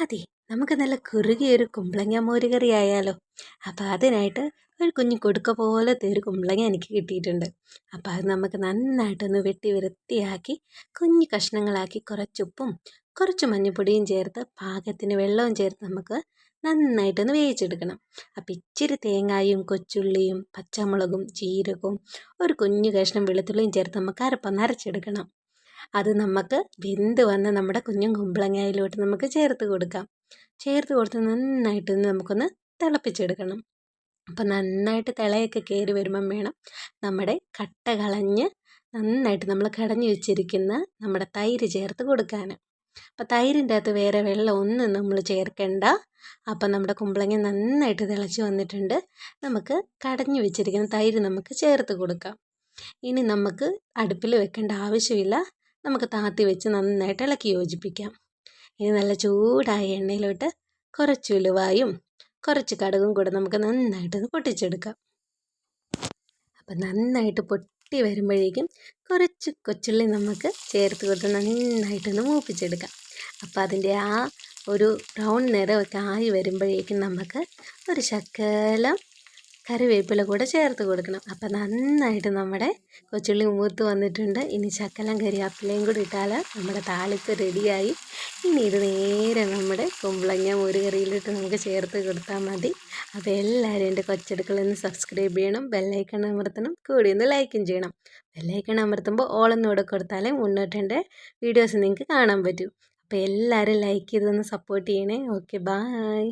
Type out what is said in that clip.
അതെ നമുക്ക് നല്ല കുറുകിയൊരു കുമ്പളങ്ങ മോരുകറി ആയാലോ. അപ്പോൾ അതിനായിട്ട് ഒരു കുഞ്ഞു കൊടുക്ക പോലത്തെ ഒരു കുമ്പളങ്ങ എനിക്ക് കിട്ടിയിട്ടുണ്ട്. അപ്പോൾ അത് നമുക്ക് നന്നായിട്ടൊന്ന് വെട്ടി വൃത്തിയാക്കി കുഞ്ഞു കഷ്ണങ്ങളാക്കി കുറച്ചുപ്പും കുറച്ച് മഞ്ഞൾപ്പൊടിയും ചേർത്ത് പാകത്തിന് വെള്ളവും ചേർത്ത് നമുക്ക് നന്നായിട്ടൊന്ന് വേവിച്ചെടുക്കണം. അപ്പം ഇച്ചിരി തേങ്ങായും കൊച്ചുള്ളിയും പച്ചമുളകും ജീരകവും ഒരു കുഞ്ഞു കഷ്ണം വെളുത്തുള്ളിയും ചേർത്ത് നമുക്ക് അരപ്പൊന്ന് അരച്ചെടുക്കണം. അത് നമുക്ക് വെന്ത് വന്ന് നമ്മുടെ കുഞ്ഞും കുമ്പളങ്ങയിലോട്ട് നമുക്ക് ചേർത്ത് കൊടുക്കാം. ചേർത്ത് കൊടുത്ത് നന്നായിട്ടൊന്ന് നമുക്കൊന്ന് തിളപ്പിച്ചെടുക്കണം. അപ്പം നന്നായിട്ട് തിളയൊക്കെ കയറി വരുമ്പം വേണം നമ്മുടെ കട്ട കളഞ്ഞ് നന്നായിട്ട് നമ്മൾ കടഞ്ഞു വെച്ചിരിക്കുന്ന നമ്മുടെ തൈര് ചേർത്ത് കൊടുക്കാൻ അപ്പോൾ തൈരിന്റെ അകത്ത് വേറെ വെള്ളം ഒന്നും നമ്മൾ ചേർക്കേണ്ട. അപ്പം നമ്മുടെ കുമ്പളങ്ങ നന്നായിട്ട് തിളച്ച് വന്നിട്ടുണ്ട്. നമുക്ക് കടഞ്ഞു വെച്ചിരിക്കുന്ന തൈര് നമുക്ക് ചേർത്ത് കൊടുക്കാം. ഇനി നമുക്ക് അടുപ്പിൽ വെക്കേണ്ട ആവശ്യമില്ല. നമുക്ക് താത്തി വെച്ച് നന്നായിട്ട് ഇളക്കി യോജിപ്പിക്കാം. ഇനി നല്ല ചൂടായ എണ്ണയിലോട്ട് കുറച്ച് ഉലുവായും കുറച്ച് കടുകും കൂടെ നമുക്ക് നന്നായിട്ടൊന്ന് പൊട്ടിച്ചെടുക്കാം. അപ്പം നന്നായിട്ട് പൊട്ടി വരുമ്പോഴേക്കും കുറച്ച് കൊച്ചുള്ളി നമുക്ക് ചേർത്ത് കൊടുത്ത് നന്നായിട്ടൊന്ന് മൂപ്പിച്ചെടുക്കാം. അപ്പോൾ അതിന്റെ ആ ഒരു ബ്രൗൺ നിറമൊക്കെ ആയി വരുമ്പോഴേക്കും നമുക്ക് ഒരു ശകലം കറിവേപ്പില കൂടെ ചേർത്ത് കൊടുക്കണം. അപ്പം നന്നായിട്ട് നമ്മുടെ കൊച്ചുള്ളി മൂത്ത് വന്നിട്ടുണ്ട്. ഇനി ചക്കലം കറിവേപ്പിലയും കൂടി ഇട്ടാൽ നമ്മുടെ താളിപ്പ് റെഡിയായി. ഇനി ഇത് നേരെ നമ്മുടെ കുമ്പളങ്ങ കറിയിലിട്ട് നമുക്ക് ചേർത്ത് കൊടുത്താൽ മതി. അപ്പോൾ എല്ലാവരും എന്റെ കൊച്ചെടുക്കളൊന്ന് സബ്സ്ക്രൈബ് ചെയ്യണം ബെല്ലൈക്കൺ അമർത്തണം കൂടി ഒന്ന് ലൈക്കും ചെയ്യണം. ബെല്ലൈക്കൺ അമർത്തുമ്പോൾ ഓളൊന്നും കൂടെ കൊടുത്താലേ മുന്നോട്ടെന്റെ വീഡിയോസ് നിങ്ങൾക്ക് കാണാൻ പറ്റൂ. അപ്പോൾ എല്ലാവരും ലൈക്ക് ചെയ്തൊന്ന് സപ്പോർട്ട് ചെയ്യണേ. Okay bye.